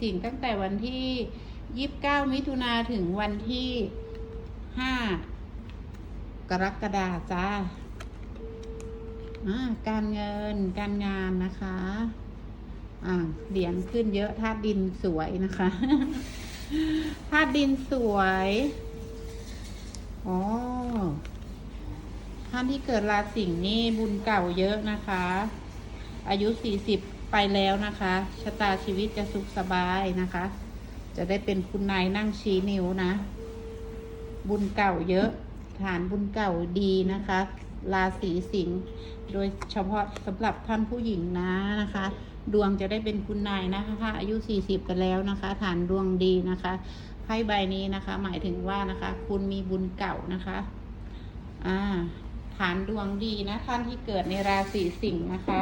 สิ่งตั้งแต่วันที่ยี่บเก้ามิถุนาถึงวันที่ห้ากรกฎาจ้าการเงินการงานนะคะอ่าเหรียญขึ้นเยอะธาตุดินสวยนะคะธาตุดินสวยอ๋อท่านที่เกิดราศีสิงห์นี่บุญเก่าเยอะนะคะ อายุสี่สิบ ไปแล้วนะคะ ชะตาชีวิตจะสุขสบายนะคะ จะได้เป็นคุณนายนั่งชี้นิ้วนะ บุญเก่าเยอะ ฐานบุญเก่าดีนะคะราศีสิงห์โดยเฉพาะสำหรับท่านผู้หญิงนะนะคะ ดวงจะได้เป็นคุณนายนะคะถ้าอายุ 40 กันแล้วนะคะ ฐานดวงดีนะคะไพ่ใบนี้นะคะ หมายถึงว่านะคะ คุณมีบุญเก่านะคะอ่าฐานดวงดีนะท่านที่เกิดในราศีสิงห์นะคะ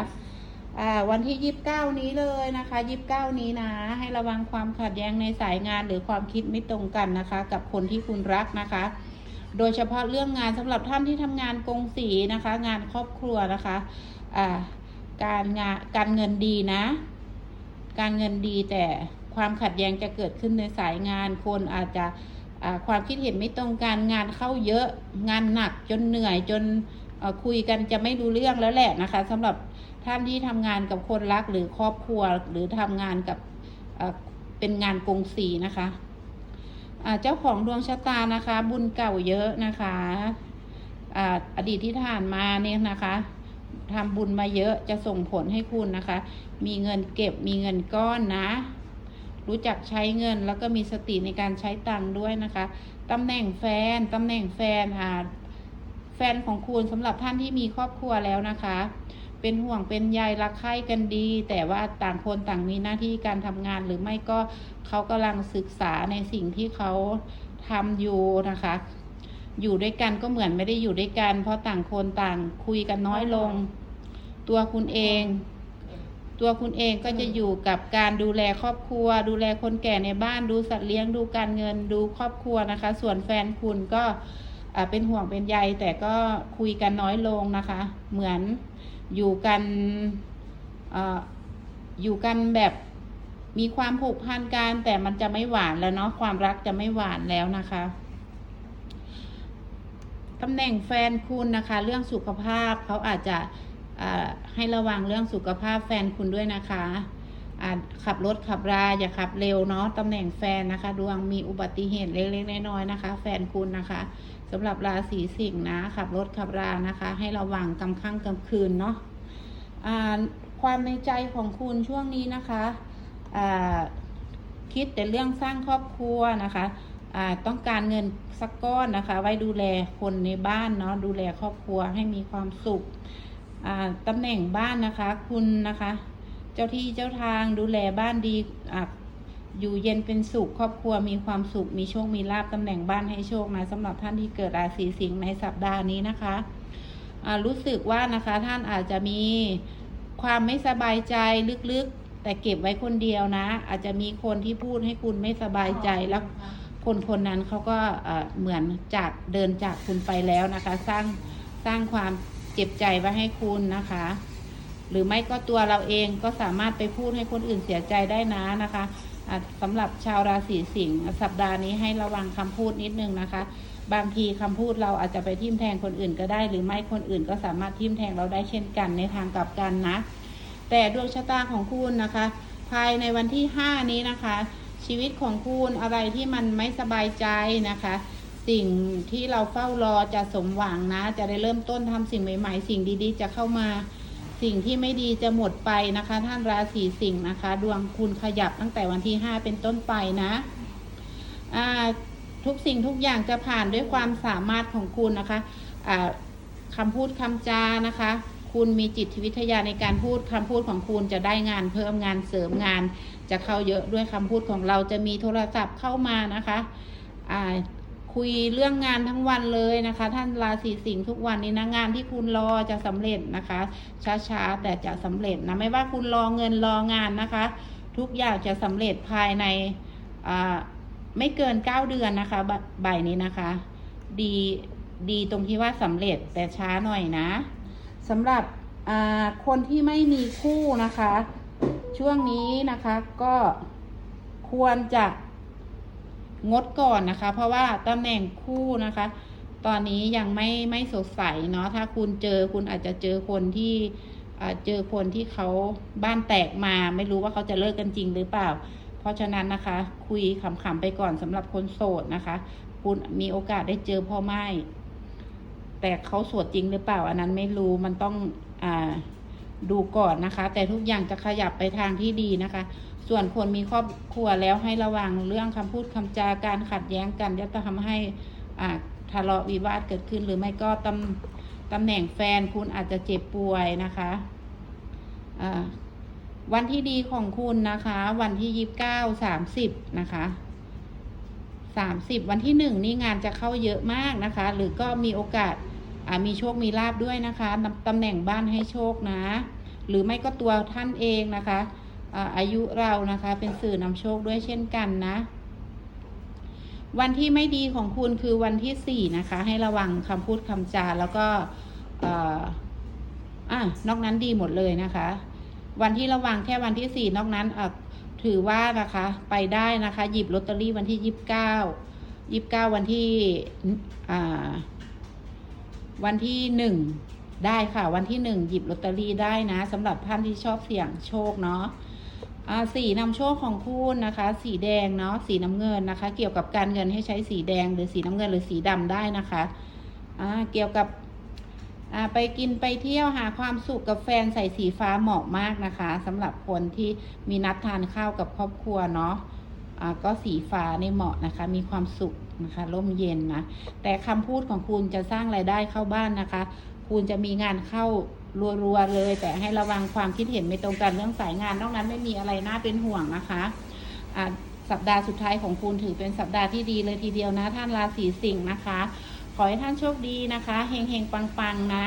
วันที่ยี่บเก้านี้เลยนะคะยี่บเก้านี้นะ ให้ระวังความขัดแย้งในสายงานหรือความคิดไม่ตรงกันนะคะ กับคนที่คุณรักนะคะ โดยเฉพาะเรื่องงานสำหรับท่านที่ทำงานกงสีนะคะ งานครอบครัวนะคะการงานการเงินดีนะ การเงินดีแต่ความขัดแย้งจะเกิดขึ้นในสายงานคนอาจจะความคิดเห็นไม่ตรงกันงานเข้าเยอะงานหนักจนเหนื่อยจน คุยกันจะไม่รู้เรื่องแล้วแหละนะคะสำหรับท่านที่ทำงานกับคนรักหรือครอบครัวหรือทำงานกับเป็นงานกงสีนะคะเจ้าของดวงชะตานะคะ บุญเก่าเยอะนะคะอ่าอดีตที่ผ่านมาเนี่ยนะคะทำบุญมาเยอะจะส่งผลให้คุณนะคะ มีเงินเก็บมีเงินก้อนนะ รู้จักใช้เงินแล้วก็มีสติในการใช้ตังค์ด้วยนะคะตำแหน่งแฟนตำแหน่งแฟนอ่า แฟนของคุณสำหรับท่านที่มีครอบครัวแล้วนะคะ เป็นห่วงเป็นใยรักใคร่กันดี แต่ว่าต่างคนต่างมีหน้าที่การทำงานหรือไม่ก็เขากำลังศึกษาในสิ่งที่เขาทำอยู่นะคะ อยู่ด้วยกันก็เหมือนไม่ได้อยู่ด้วยกัน เพราะต่างคนต่างคุยกันน้อยลง ตัวคุณเอง ตัวคุณเองก็จะอยู่กับการดูแลครอบครัว ดูแลคนแก่ในบ้านดูสัตว์เลี้ยงดูการเงินดูครอบครัวนะคะ ส่วนแฟนคุณก็ เป็นห่วงเป็นใยแต่ก็คุยกันน้อยลงนะคะ เหมือนอยู่กันอาอยู่กันแบบมีความผูกพันกันแต่มันจะไม่หวานแล้วเนาะความรักจะไม่หวานแล้วนะคะตำแหน่งแฟนคุณนะคะ เรื่องสุขภาพเขาอาจจะอ่าให้ระวังเรื่องสุขภาพแฟนคุณด้วยนะคะขับรถขับราอย่าขับเร็วเนาะตำแหน่งแฟนนะคะ ดวงมีอุบัติเหตุเล็กๆน้อยๆนะคะ แฟนคุณนะคะ สำหรับราศีสิงห์นะขับรถขับรานะคะ ให้ระวังกำค่ำกำคืนเนาะความในใจของคุณช่วงนี้นะคะคิดแต่เรื่องสร้างครอบครัวนะคะต้องการเงินสักก้อนนะคะ ไว้ดูแลคนในบ้านเนาะดูแลครอบครัวให้มีความสุขตำแหน่งบ้านนะคะ คุณนะคะ เจ้าที่เจ้าทางดูแลบ้านดี อยู่เย็นเป็นสุข ครอบครัวมีความสุข มีโชค มีลาบตำแหน่งบ้านให้โชคนะสำหรับท่านที่เกิดราศีสิงห์ในสัปดาห์นี้นะคะรู้สึกว่านะคะท่านอาจจะมีความไม่สบายใจลึกๆ แต่เก็บไว้คนเดียวนะ อาจจะมีคนที่พูดให้คุณไม่สบายใจแล้วคนคนนั้นเขาก็เหมือนจากเดินจากคุณไปแล้วนะคะ สร้างสร้างความเจ็บใจไว้ให้คุณนะคะ หรือไม่ก็ตัวเราเองก็สามารถไปพูดให้คนอื่นเสียใจได้นะนะคะ สำหรับชาวราศีสิงห์สัปดาห์นี้ให้ระวังคำพูดนิดนึงนะคะ บางทีคำพูดเราอาจจะไปทิ่มแทงคนอื่นก็ได้ หรือไม่คนอื่นก็สามารถทิ่มแทงเราได้เช่นกันในทางกลับกันนะ แต่ดวงชะตาของคุณนะคะ ภายในวันที่ห้านี้นะคะ ชีวิตของคุณอะไรที่มันไม่สบายใจนะคะสิ่งที่เราเฝ้ารอจะสมหวังนะ จะได้เริ่มต้นทำสิ่งใหม่ ๆ สิ่งดีๆ จะเข้ามา สิ่งที่ไม่ดีจะหมดไปนะคะ ท่านราศีสิงห์นะคะ ดวงคุณขยับตั้งแต่วันที่ห้าเป็นต้นไปนะทุกสิ่งทุกอย่างจะผ่านด้วยความสามารถของคุณนะคะอ่าคำพูดคำจานะคะ คุณมีจิตวิทยาในการพูดคำพูดของคุณจะได้งานเพิ่มงานเสริมงาน จะเข้าเยอะด้วยคำพูดของเราจะมีโทรศัพท์เข้ามานะคะ คุยเรื่องงานทั้งวันเลยนะคะ ท่านราศีสิงห์ทุกวันนี้นะงานที่คุณรอจะสำเร็จนะคะ ช้าๆแต่จะสำเร็จนะไม่ว่าคุณรอเงินรองานนะคะ ทุกอย่างจะสำเร็จภายในไม่เกินเก้าเดือนนะคะบใบนี้นะคะ ดีดีตรงที่ว่าสำเร็จแต่ช้าหน่อยนะสำหรับคนที่ไม่มีคู่นะคะ ช่วงนี้นะคะก็ควรจะ งดก่อนนะคะ เพราะว่าตำแหน่งคู่นะคะ ตอนนี้ยังไม่ไม่สดใสเนาะถ้าคุณเจอคุณอาจจะเจอคนที่เจอคนที่เขาบ้านแตกมาไม่รู้ว่าเขาจะเลิกกันจริงหรือเปล่า เพราะฉะนั้นนะคะ คุยขำๆไปก่อนสำหรับคนโสดนะคะ คุณมีโอกาสได้เจอพ่อไม้แต่เขาโสดจริงหรือเปล่า อันนั้นไม่รู้มันต้องอดูก่อนนะคะ แต่ทุกอย่างจะขยับไปทางที่ดีนะคะ ส่วนคนมีครอบครัวแล้วให้ระวังเรื่องคำพูดคำจาการขัดแย้งกันจะทำให้ทะเลาะวิวาทเกิดขึ้น หรือไม่ก็ตำตำแหน่งแฟนคุณอาจจะเจ็บป่วยนะคะวันที่ดีของคุณนะคะ วันที่ยี่สิบเก้าสามสิบนะคะสามสิบวันที่หนึ่งนี่งานจะเข้าเยอะมากนะคะ หรือก็มีโอกาสมีโชคมีลาบด้วยนะคะตำแหน่งบ้านให้โชคนะ หรือไม่ก็ตัวท่านเองนะคะ อายุเรานะคะ เป็นสื่อนำโชคด้วยเช่นกันนะ วันที่ไม่ดีของคุณคือวันที่สี่นะคะ ให้ระวังคำพูดคำจาแล้วก็เอ่อะนอกนั้นดีหมดเลยนะคะ วันที่ระวังแค่วันที่สี่นอกนั้นถือว่านะคะไปได้นะคะ หยิบลอตเตอรี่วันที่ยี่สิบเก้ายี่สิบเก้าวันที่อ่าวันที่หนึ่งได้ค่ะ วันที่หนึ่งหยิบลอตเตอรี่ได้นะสำหรับท่านที่ชอบเสี่ยงโชคเนาะ สีนำโชคของคุณนะคะ สีแดงเนาะสีน้ำเงินนะคะ เกี่ยวกับการเงินให้ใช้สีแดงหรือสีน้ำเงินหรือสีดำได้นะคะอ่าเกี่ยวกับอ่าไปกินไปเที่ยวหาความสุขกับแฟนใส่สีฟ้าเหมาะมากนะคะสำหรับคนที่มีนัดทานข้าวกับครอบครัวเนาะอ่าก็สีฟ้าในเหมาะนะคะ มีความสุขนะคะร่มเย็นนะแต่คำพูดของคุณจะสร้างรายได้เข้าบ้านนะคะ คุณจะมีงานเข้า รัวๆเลย แต่ให้ระวังความคิดเห็นไม่ตรงกันเรื่องสายงานนอกนั้นไม่มีอะไรน่าเป็นห่วงนะคะอะสัปดาห์สุดท้ายของคุณถือเป็นสัปดาห์ที่ดีเลยทีเดียวนะ ท่านราศีสิงห์นะคะ ขอให้ท่านโชคดีนะคะเฮงๆปังๆนะ